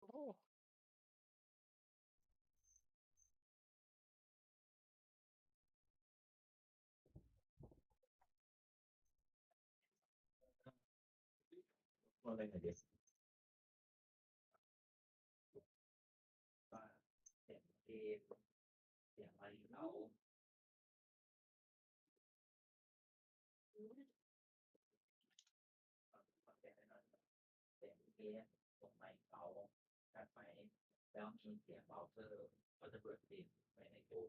โอ้ว่าอะไรหน่อ สียงเกมตรงไหนเขาแบบไหนแล้วมีเสียงเบาเซอร์ก็จะเปิดเสียงไว้ในตัว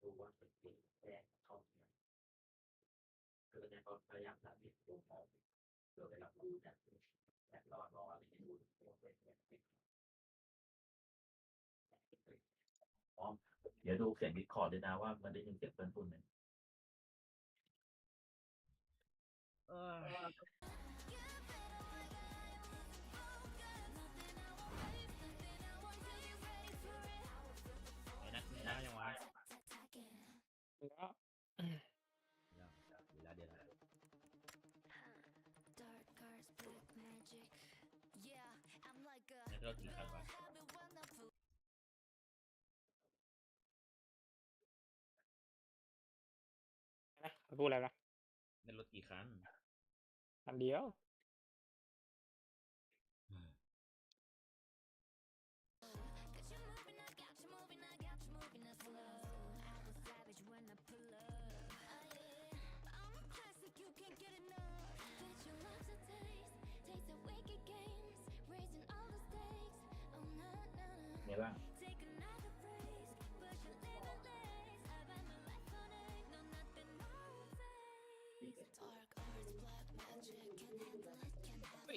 ดูว่าเป็นเสียงแจ้งเข้าไหนคือในตอนพยายามทำให้ตัวมองเพื่อไปรับรู้จากแบบรอรออะไรที่ดูตัวเป็นแบบเป็นอ๋อเดี๋ยวดูเสียงดิสคอร์ดด้วยนะว่ามันได้ยินเสียงเพื่อนพูดไหมเออ เวลาเดียวนะ Dark arts, black magic. Yeah, I'm like a ในรถกี่คันวะ habit when I pull นะพูดอะไรนะในรถกี่คันอันเดียว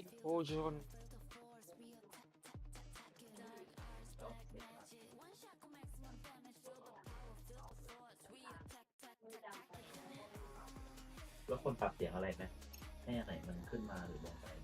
tap tap tap it. แล้วคนปรับเสียงอะไรไหมให้อะไรมันขึ้นมาหรือลงไป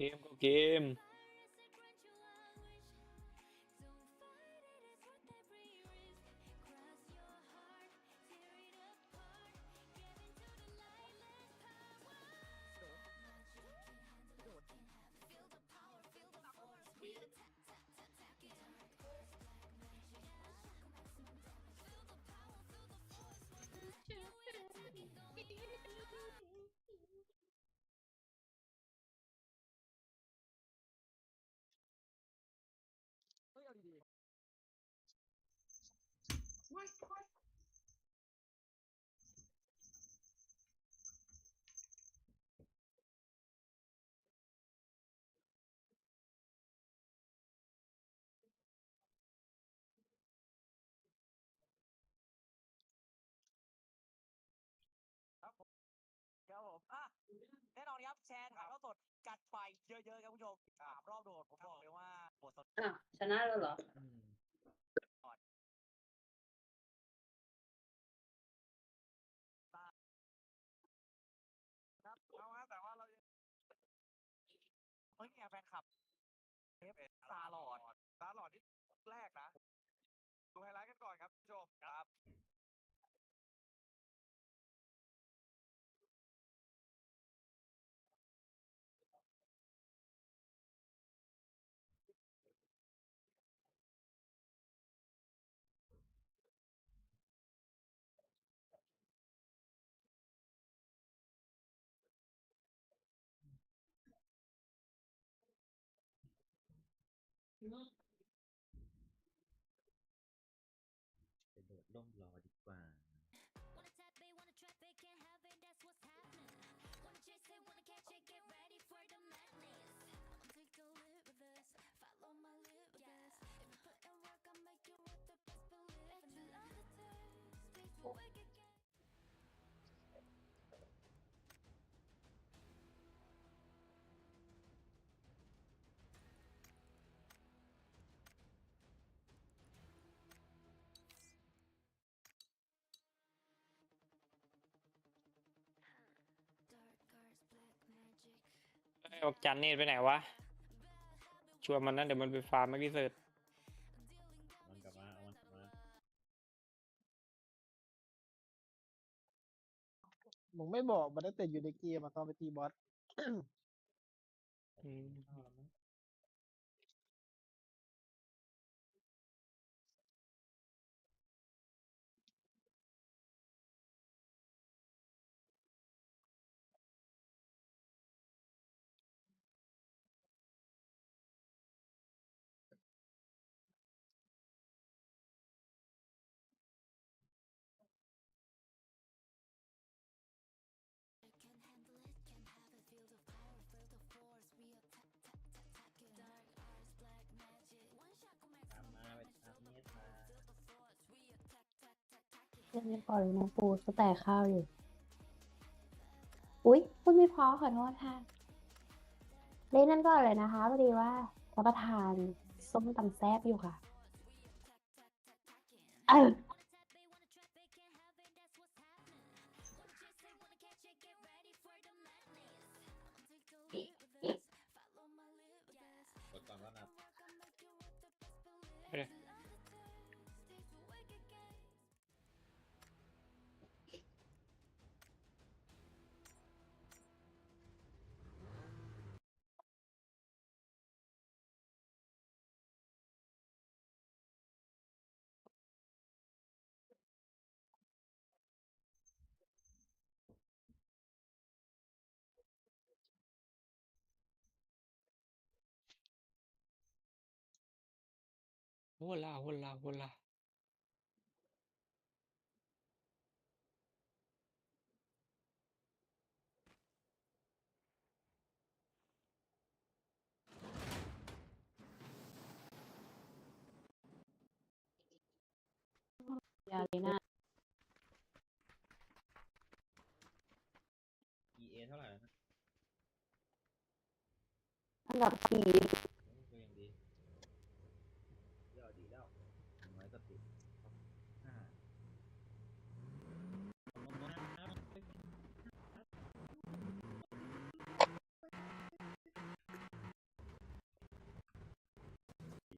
เกมก็เกม แชร์ถ่ายทอดสดจัดไปเยอะๆครับคุณผู้ชมสามรอบโดดผมบอกเลยว่าบทสนอะชนะแล้วเหรออืมครับเอาฮะแต่ว่าเรายังเฮ้ยเนี่ยแฟนคลับเอฟตาหลอดตาหลอดนี่แรกนะดูไฮไลท์กันก่อนครับคุณผู้ชมครับ ไบอกจันเนตไปไหนวะ ชวนมันนะเดี๋ยวมันไปฟาร์มไม่พิเศษเอามันกลับมาเอามันกลับมามึงไม่บอกมันตั้งแต่อยู่ในเกมอะตอนไปตีบอส อืม Can เล่นไม่พอเลยนะปูก็แต่ข้าวอยู่ อุ๊ยพูดไม่พอขอโทษค่ะ เล่นนั่นก็เลยนะคะพอดีว่ารับประทานส้มตำแซ่บอยู่ค่ะ เออ โหล่าโหล่าโหล่ายาลีน่า EA เท่าไหร่นะ อันดับสี่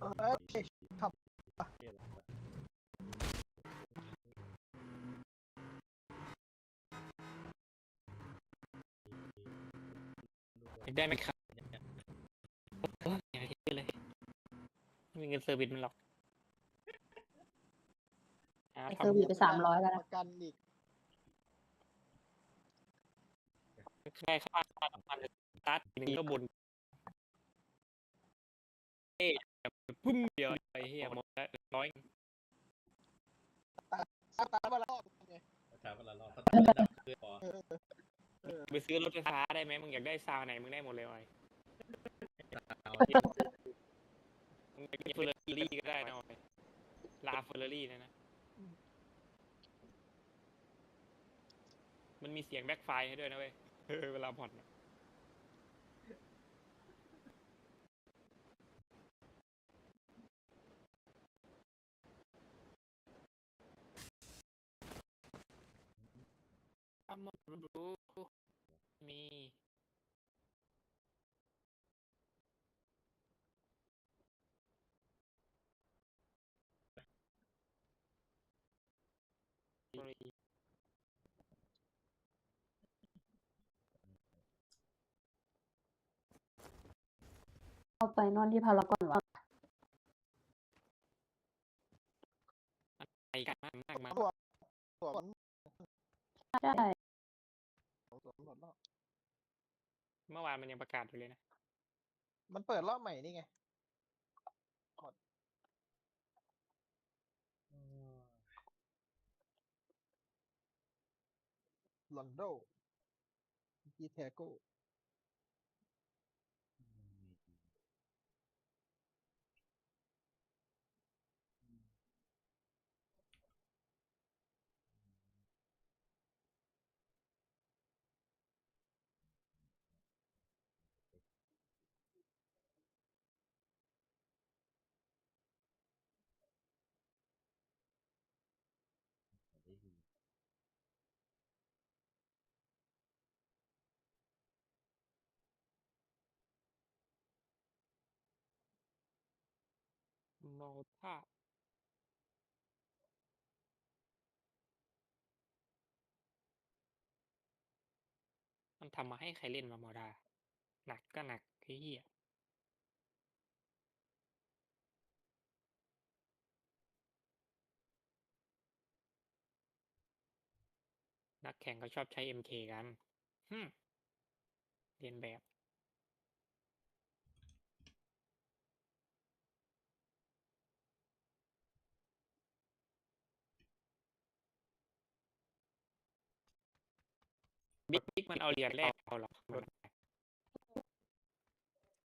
เอ้ยขับอยากได้ไหมครับโอ้ยอย่าคิดเลยไม่มีเงินเซอร์วิสมันหรอกหาไอทเซอร์วิสไปสามร้อยแล้วปนะระกันอีกำแค่ค่าค่าน้ำมันสตาร์ททีหนึ่งก็บนเอ๊ะแบบ พุ่มเดียวไอ้เหี้ยหมดแล้วร้อยสตาร์ทมาแล้วไงถ้าถามว่าละรอบถ้าถามว่าดับคือพอเออเออไปซื้อรถไฟฟ้าได้ไหมมึงอยากได้ซาวไหนมึงได้หมดเลยไอ้เอาที่มึงอยากได้เฟอร์รารี่ก็ได้นะไอ้ลาเฟอร์รารี่นะนะ มันมีเสียงแบ็คไฟให้ด้วยนะเว้ยเออเวลาผ่อนอะ อามารู้มีเอาไปนอนที่พารากอนวะไอ้กันมากมากมากสวนใช่สวนหม ดรอบเมื่อวานมันยังประกาศอยู่เลยนะ มันเปิดรอบใหม่นี่ไงหมดลอนโดจีเทโก โมท่ามันทำมาให้ใครเล่นมาโมดา หนักก็หนักไอ้เหี้ยนักแข่งก็ชอบใช้ MK กันเรียนแบบ บิ๊กบิ๊ก มันเอาเหรียญแรกเอาหรอมัน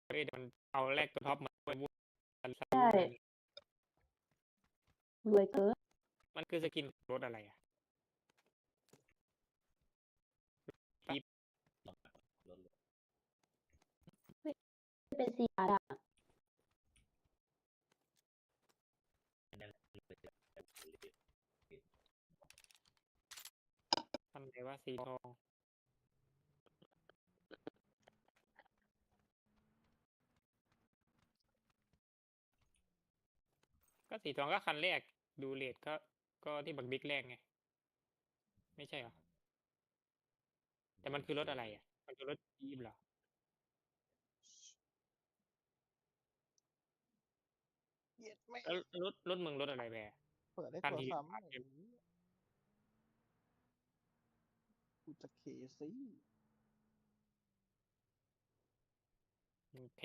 เฮ้ยเดี๋ยวมันเอาแรกตัวท็อปมาไว้วุ่นกันใช่รวยเกินมันคือสกินรถอะไรอะลดเลยเป็นสีดาอันไหนว่าสีทอ สีทองก็คันแรกดูเลทก็ ก็ที่บักบิ๊กแรกไง ไม่ใช่เหรอ แต่มันคือรถอะไรอะ มันคือรถยีมเหรอเย็ดไม่แล้วรถรถมึงรถอะไรแบร์เปิดได้ทันตัวทีซ้ำผ่านเกมกูจะเคซี่เค